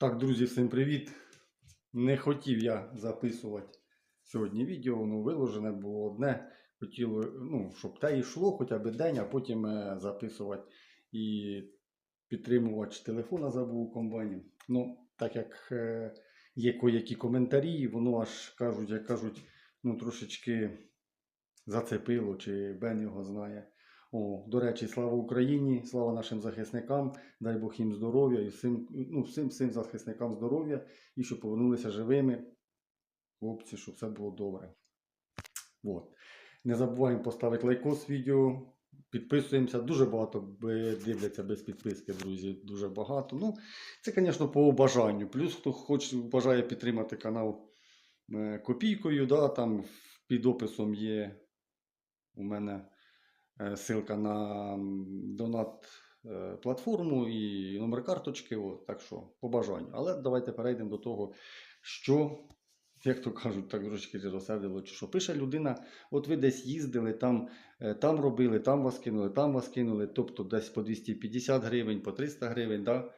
Так, друзі, всім привіт. Не хотів я записувати сьогодні відео, воно виложене було одне. Хотів, ну, щоб те йшло хоча б день, а потім е, записувати і підтримувач телефона забув у комбайні. Ну, так як е, є коякі коментарі, воно аж кажуть, як кажуть, ну трошечки зацепило, чи Бен його знає. О, до речі, слава Україні, слава нашим захисникам, дай Бог їм здоров'я і всім, ну, всім, всім захисникам здоров'я і щоб повернулися живими. Хлопці, щоб все було добре. От. Не забуваємо поставити лайкос відео, підписуємося. Дуже багато дивляться без підписки, друзі. Дуже багато. Ну, це, звісно, по бажанню. Плюс, хто хоче, бажає підтримати канал е, копійкою, да, там під описом є у мене ссылка на донат е, платформу і номер карточки. От, так що по бажанню. Але давайте перейдемо до того, що, як то кажуть, так трошки розсердило, чи що пише людина, от ви десь їздили, там, е, там робили, там вас кинули, там вас кинули, тобто десь по 250 гривень, по 300 гривень. Да?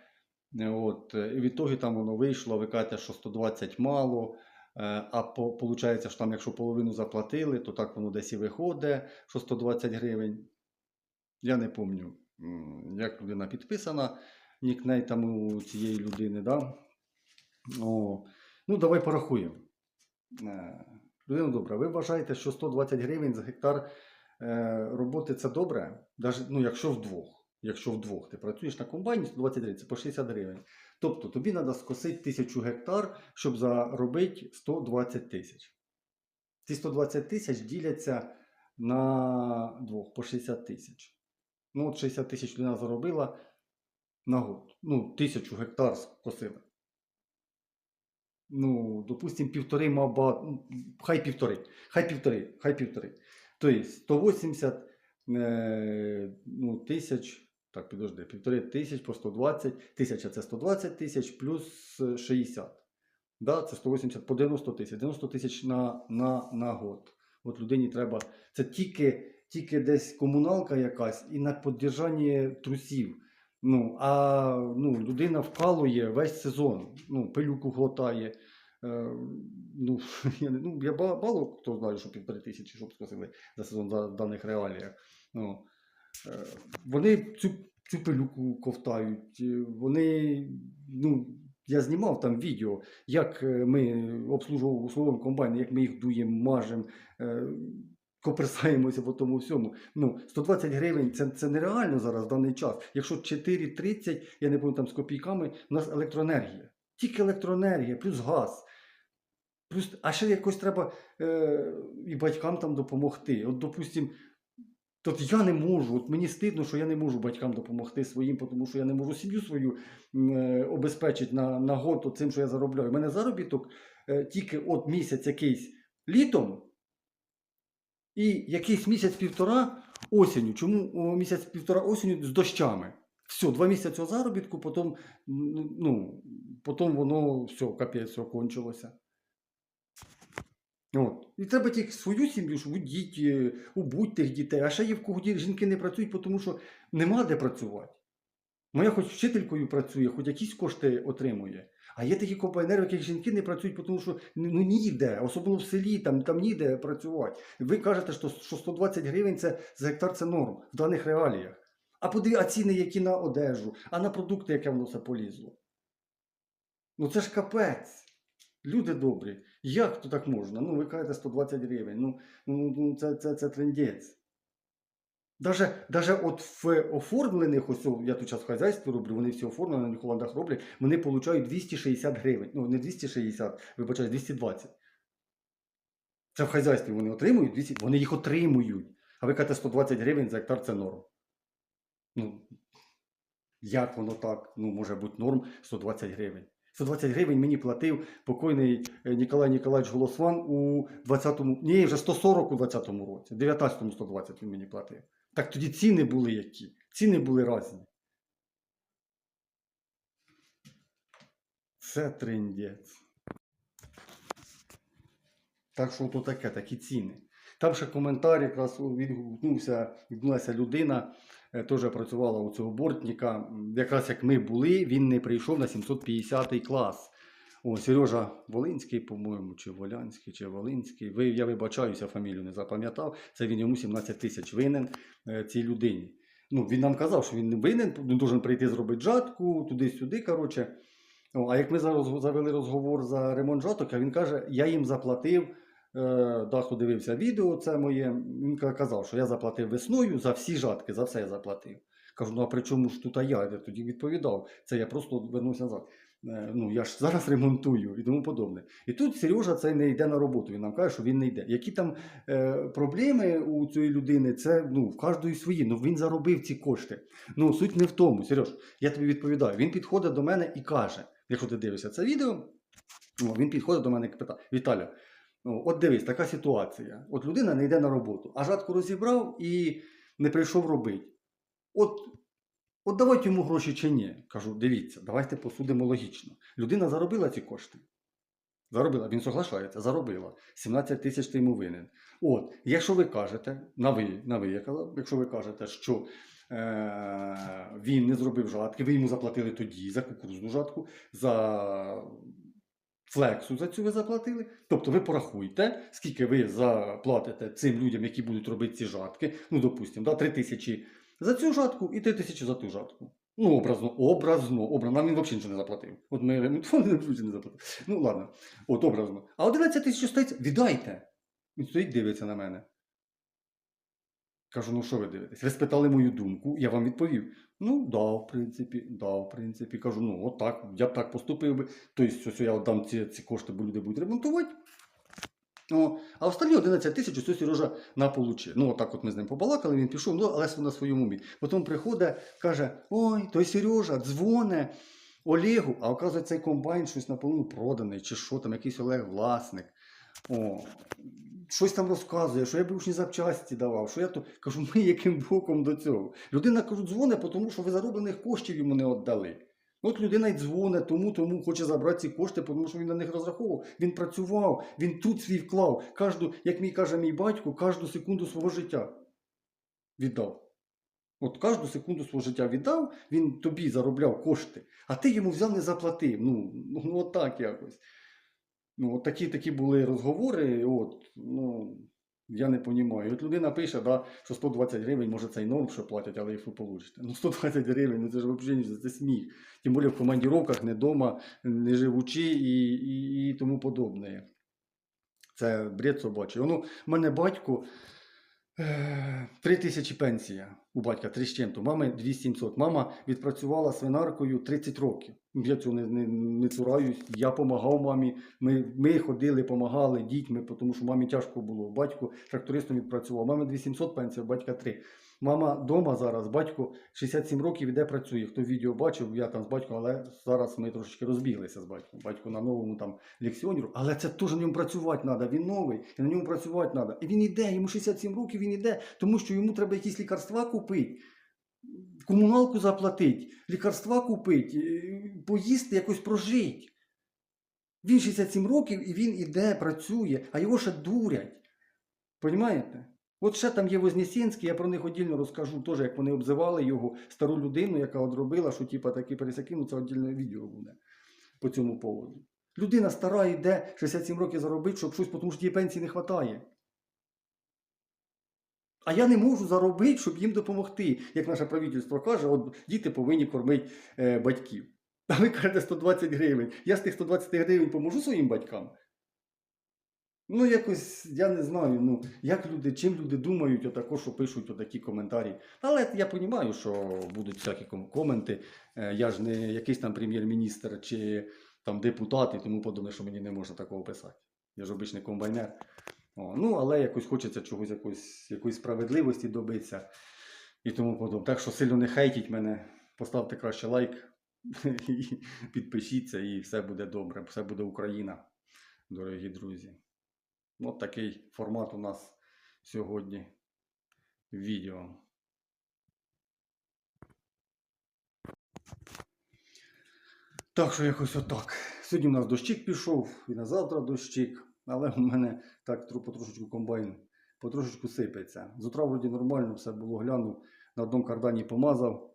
Е, От, е, і від того там воно вийшло, ви кажете, що 120 мало. Е, А по, получається, що там, якщо половину заплатили, то так воно десь і виходить, що 120 гривень. Я не пам'ятаю, як людина підписана, нікней там у цієї людини. Да? О, ну, давай порахуємо. Е, Людина добра, ви вважаєте, що 120 гривень за гектар е, роботи це добре? Даже, ну, якщо вдвох. Якщо вдвох ти працюєш на комбайні 120 гривень, це по 60 гривень. Тобто тобі треба скосити 1000 гектар, щоб заробити 120 тисяч. Ці 120 тисяч діляться на двох по 60 тисяч. Ну, от 60 тисяч людина заробила на год. Ну, тисячу гектар скосила. Ну, допустим, півтори, ну, хай півтори, хай півтори, хай півтори. Тобто 180 е, ну, тисяч, так, підожди, півтори тисяч по 120, тисяча це 120 тисяч плюс е, 60. Да, це 180 по 90 тисяч. 90 тисяч на, на, на год. От людині треба. Це тільки, тільки десь комуналка якась і на підтримання трусів. Ну, а ну, людина вкалує весь сезон, ну, пилюку глотає. Е, ну, я, ну, я мало хто знає, що півтори тисячі, щоб скосили за сезон в даних реаліях. Ну, е, вони цю, цю пилюку ковтають. е, Вони, ну, я знімав там відео, як е, ми обслуговуємо обслуговуємо комбайни, як ми їх дуємо, мажемо, е, коперсаємося по тому всьому. Ну, 120 гривень це, це нереально зараз в даний час. Якщо 4,30, я не пам'ятаю там з копійками, у нас електроенергія. Тільки електроенергія, плюс газ. Плюс, а ще якось треба е, і батькам там допомогти. От, допустим, От я не можу, от мені стидно, що я не можу батькам допомогти своїм, тому що я не можу сім'ю свою е, обезпечити на, на год цим, що я заробляю. У мене заробіток е, тільки от місяць якийсь літом і якийсь місяць-півтора осінню. Чому місяць-півтора осінню з дощами? Все, два місяці цього заробітку, потім, ну, потім воно все, капець, все кончилося. От. І треба тільки свою сім'ю, ж удіть, е, убудь тих дітей. А ще є в кого жінки не працюють, тому що нема де працювати. Моя хоч вчителькою працює, хоч якісь кошти отримує. А є такі комбайнери, в яких жінки не працюють, тому що ну, ніде, особливо в селі, там, там ніде працювати. Ви кажете, що, що 120 гривень це, за гектар це норм в даних реаліях. А подиві, а ціни, які на одежу, а на продукти, яке воно все полізло. Ну це ж капець. Люди добрі, як то так можна? Ну, ви кажете 120 гривень. Ну, ну, ну це, це, це трендець. Даже от в оформлених, ось я тут зараз в хазяйстві роблю, вони всі оформлені, на Холландах роблять, вони получають 260 гривень. Ну, не 260, вибачаю, 220. Це в хазяйстві вони отримують 200, вони їх отримують. А ви кажете 120 гривень за гектар це норм. Ну, як воно так? Ну, може бути норм 120 гривень. 120 гривень мені платив покойний е, Ніколай Ніколаєвич Голосван у 20-му, ні, вже 140 у 20-му році. В 19-му 120 він мені платив. Так тоді ціни були які? Ціни були різні. Це трендець. Так що то таке, такі ціни. Там ще коментар якраз відгукнувся, відгукнулася людина. Е, теж працювала у цього бортника. Якраз як ми були, він не прийшов на 750 клас. О, Сережа Волинський, по-моєму, чи Волянський, чи Волинський. Ви, я вибачаюся, фамілію не запам'ятав. Це він йому 17 тисяч винен е, цій людині. Ну, він нам казав, що він не винен, він должен прийти зробити жатку, туди-сюди. коротше. О, а як ми зараз завели розговор за ремонт жаток, а він каже, я їм заплатив. Е, Даху дивився відео, це моє. Він казав, що я заплатив весною за всі жатки, за все я заплатив. Кажу, ну а при чому ж тут а я? Я тоді відповідав. Це я просто вернувся назад. Е, Ну, я ж зараз ремонтую і тому подобне. І тут Сережа цей не йде на роботу. Він нам каже, що він не йде. Які там е, проблеми у цієї людини, це ну, в кожної свої. Ну він заробив ці кошти. Ну, суть не в тому, Сереж, я тобі відповідаю. Він підходить до мене і каже: якщо ти дивишся це відео, ну, він підходить до мене і питає: Віталій, ну, от дивись, така ситуація. От людина не йде на роботу, а жатку розібрав і не прийшов робити. От, от давайте йому гроші чи ні. Кажу, дивіться, давайте посудимо логічно. Людина заробила ці кошти. Заробила, він соглашається, заробила. 17 тисяч ти йому винен. От, якщо ви кажете, на ви, на ви якщо ви кажете, що е- він не зробив жатки, ви йому заплатили тоді за кукурузну жатку, за флексу за цю ви заплатили. Тобто ви порахуйте, скільки ви заплатите цим людям, які будуть робити ці жатки. Ну, допустимо, да, 3 тисячі за цю жатку і 3 тисячі за ту жатку. Ну, образно, образно, образно. Нам він взагалі нічого не заплатив. От ми він не заплатив. Ну, ладно, от образно. А 11 тисяч стоїть, віддайте. Він стоїть, дивиться на мене. Кажу, ну що ви дивитесь? Ви спитали мою думку, я вам відповів. Ну, да, в принципі, да, в принципі. Кажу, ну, от я б так поступив би. Тобто, ось я дам ці, ці кошти, бо люди будуть ремонтувати. О, а останні 11 тисяч ось Сережа наполучив. Ну, отак от ми з ним побалакали, він пішов, ну, але на своєму умі. Потім приходить, каже: Ой, той Сережа дзвоне Олегу, а оказується, цей комбайн щось наполовину проданий, чи що там, якийсь Олег власник. О, щось там розказує, що я бушні запчасті давав, що я то кажу, ми яким боком до цього. Людина кажу, дзвонить, тому що ви зароблених коштів йому не віддали. От людина й дзвонить, тому, тому хоче забрати ці кошти, тому що він на них розраховував. Він працював, він тут свій вклав. Кожну, як мій каже мій батько, кожну секунду свого життя віддав. От кожну секунду свого життя віддав, він тобі заробляв кошти, а ти йому взяв не заплатив. Ну, ну, ну от якось. Ну, от такі, такі були розговори. От, ну, я не розумію. От людина пише, да, що 120 гривень, може це й норм, що платять, але їх ви получите. Ну 120 гривень, ну це ж взагалі це сміх. Тим більше в командіровках, не вдома, не живучи і, і, і тому подобне. Це бред собачий. Ну, в мене батько 3 тисячі пенсія у батька, 3 з чим-то, мами 2700. Мама відпрацювала свинаркою 30 років. Я цього не, не, не цураюсь. Я допомагав мамі. Ми, ми ходили, допомагали дітьми, тому що мамі тяжко було. Батько трактористом відпрацював. Мами 2700 пенсія, батька 3. Мама вдома зараз, батько 67 років іде працює. Хто відео бачив, я там з батьком, але зараз ми трошечки розбіглися з батьком. Батько на новому там лекціонеру, але це теж на ньому працювати треба. Він новий, і на ньому працювати треба. І він іде, йому 67 років, він іде, тому що йому треба якісь лікарства купити. Комуналку заплатити, лікарства купити, е, поїсти, якось прожити. Він 67 років і він іде, працює, а його ще дурять. Понімаєте? От ще там є Вознесенський, я про них отдільно розкажу, теж, як вони обзивали його стару людину, яка от робила, що типа такі пересяки, ну це віддільне відео буде по цьому поводу. Людина стара йде 67 років заробити, щоб щось, тому що їй пенсії не вистачає. А я не можу заробити, щоб їм допомогти. Як наше правительство каже, от діти повинні кормити е, батьків. А ви кажете 120 гривень. Я з тих 120 гривень поможу своїм батькам. Ну, якось, я не знаю, ну, як люди, чим люди думають, отако, що пишуть отакі коментарі. Але я розумію, що будуть всякі коменти. Е, Я ж не якийсь там прем'єр-міністр чи там депутат і тому подобне, що мені не можна такого писати. Я ж обичний комбайнер. О, ну, але якось хочеться чогось, якось, якоїсь справедливості добитися і тому подобне. Так що сильно не хейтіть мене, поставте краще лайк, підпишіться, і все буде добре, все буде Україна, дорогі друзі. От такий формат у нас сьогодні відео. Так що якось отак. Сьогодні у нас дощик пішов, і на завтра дощик, але у мене так потрошечку комбайн потрошечку сипеться. З утра вроді нормально все було, глянув. на одному кардані помазав.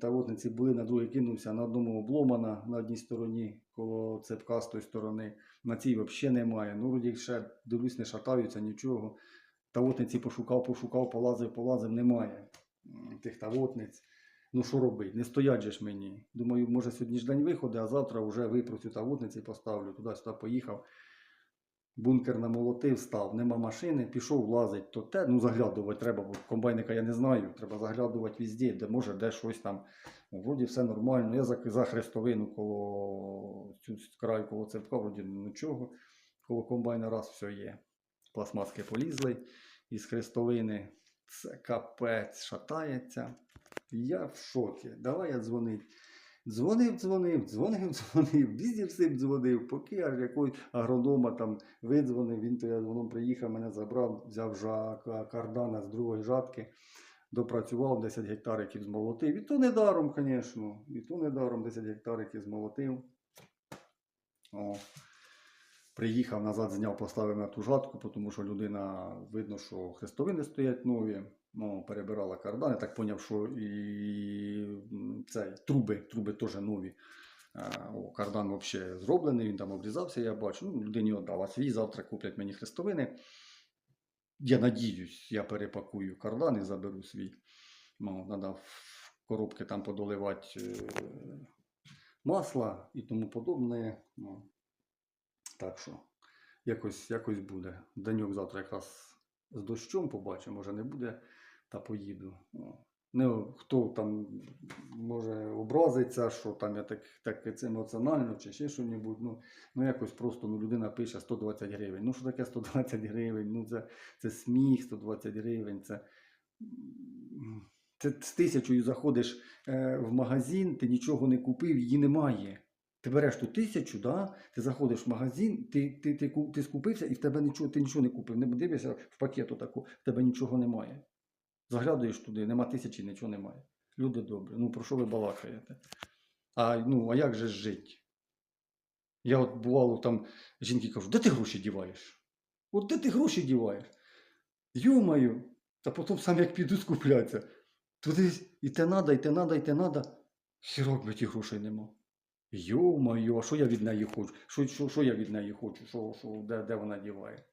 Тавотниці були, на другий кинувся, на одному обломана на одній стороні, коло цепка з тої сторони. На цій взагалі немає. Ну, вроді ще дивлюсь, не шатаються, нічого. Тавотниці пошукав, пошукав, полазив, полазив, немає тих тавотниць. Ну що робити? Не стоять же ж мені. Думаю, може сьогодні ж день виходу, а завтра вже випру цю тавотниці поставлю. Туди-сюди поїхав. Бункер намолотив, став, нема машини, пішов лазить, то те, ну заглядувати треба, бо комбайника я не знаю. Треба заглядувати везде, де може, де щось там. Ну, вроді все нормально. Я за, за хрестовину коло цю краю коло цепка, вроді нічого. Коло комбайна раз все є. Пластмаски полізли із хрестовини. Це капець шатається. Я в шокі. Давай я дзвонить. Дзвонив, дзвонив, дзвонив, дзвонив, візі всім дзвонив, поки аж якогось агронома там видзвонив, він то я приїхав, мене забрав, взяв жа- кардана з другої жатки, допрацював 10 гектариків змолотив. І то не даром, звісно. І то не даром 10 гектариків змолотив. О. Приїхав назад, зняв, поставив на ту жатку, тому що людина, видно, що хрестовини стоять нові. Ну, перебирала кардан, я так поняв, що і м, цей, труби, труби теж нові. О, кардан взагалі зроблений, він там обрізався, я бачу. Ну, людині віддав, свій завтра куплять мені хрестовини. Я надіюсь, я перепакую кардан і заберу свій. Ну, треба в коробки там подоливати е, масла і тому подобне. Ну, так що, якось, якось буде. Деньок завтра якраз з дощом побачимо, може не буде, та поїду. Не, хто там може образиться, що там я так, так це емоціонально чи ще щось. Ну, ну якось просто ну, людина пише 120 гривень. Ну що таке 120 гривень? Ну це, це сміх, 120 гривень. Це, це з тисячою заходиш е, в магазин, ти нічого не купив, її немає. Ти береш ту тисячу, да? ти заходиш в магазин, ти, ти, ти, ти скупився і в тебе нічого, ти нічого не купив. Не дивишся в пакету таку, в тебе нічого немає. Заглядуєш туди, нема тисячі, нічого немає. Люди добрі, ну про що ви балакаєте? А, ну, а як же жити? Я от бувало там жінки кажуть, де ти гроші діваєш? От де ти гроші діваєш? Йомаю, та потім сам як піду скуплятися. Туди і те надо, і те надо, і те надо. Хірок би ті грошей нема. Йо-моє, а що я від неї хочу? Що, що, що я від неї хочу? Що, що, де, де вона діває?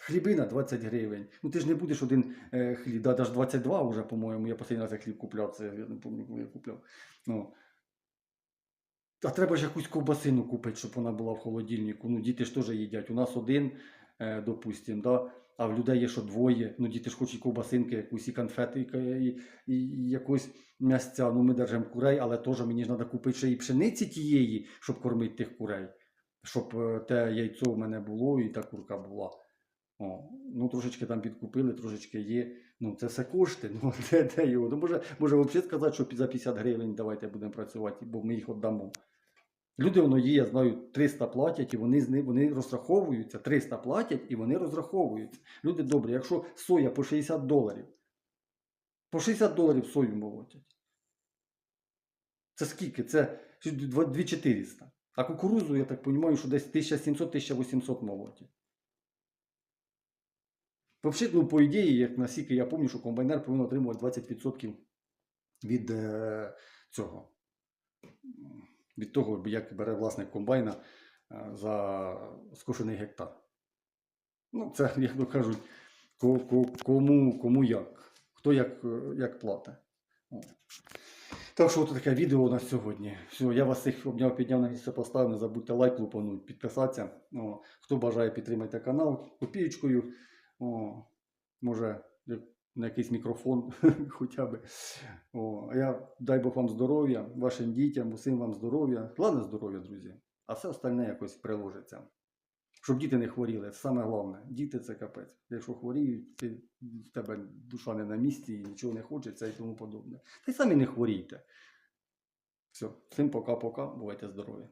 Хлібина 20 гривень. Ну ти ж не будеш один е, хліб, да, даже 22 вже, по-моєму, я останній раз як хліб купляв, це я не пам'ятаю, коли я купляв. Ну. А треба ж якусь ковбасину купити, щоб вона була в холодильнику. Ну, діти ж теж їдять. У нас один, е, допустим, да? а в людей є що двоє. Ну, діти ж хочуть ковбасинки, якусь і конфети, і, і, і якось м'ясця. Ну, ми держимо курей, але теж мені ж треба купити ще і пшениці тієї, щоб кормити тих курей. Щоб е, те яйцо в мене було і та курка була. О, ну, трошечки там підкупили, трошечки є. Ну, це все кошти. Ну, де, де його? Ну, може, може взагалі сказати, що за 50 гривень давайте будемо працювати, бо ми їх віддамо. Люди воно є, я знаю, 300 платять, і вони, з ни- вони розраховуються. 300 платять і вони розраховуються. Люди добрі, якщо соя по 60 доларів, по 60 доларів сою молотять. Це скільки? Це 2400. А кукурузу, я так розумію, що десь 1700-1800 молотять. Взагалі, ну, по ідеї, як наскільки я пам'ятаю, що комбайнер повинен отримувати 20% від е, цього. Від того, як бере власник комбайна е, за скошений гектар. Ну, це, як то кажуть, ко- ко- кому, кому як. Хто як, е, як платить. Так що от таке відео у нас сьогодні. Все, я вас всіх обняв, підняв на місце поставив. Не забудьте лайк лупануть, підписатися. Хто бажає, підтримайте канал копієчкою. О, може, на якийсь мікрофон хоча б. О, я дай Бог вам здоров'я, вашим дітям, усім вам здоров'я. Головне здоров'я, друзі. А все остальне якось приложиться. Щоб діти не хворіли, це саме головне. Діти це капець. Якщо хворіють, в тебе душа не на місці і нічого не хочеться і тому подобне. Та й самі не хворійте. Все, всім пока-пока, бувайте здорові.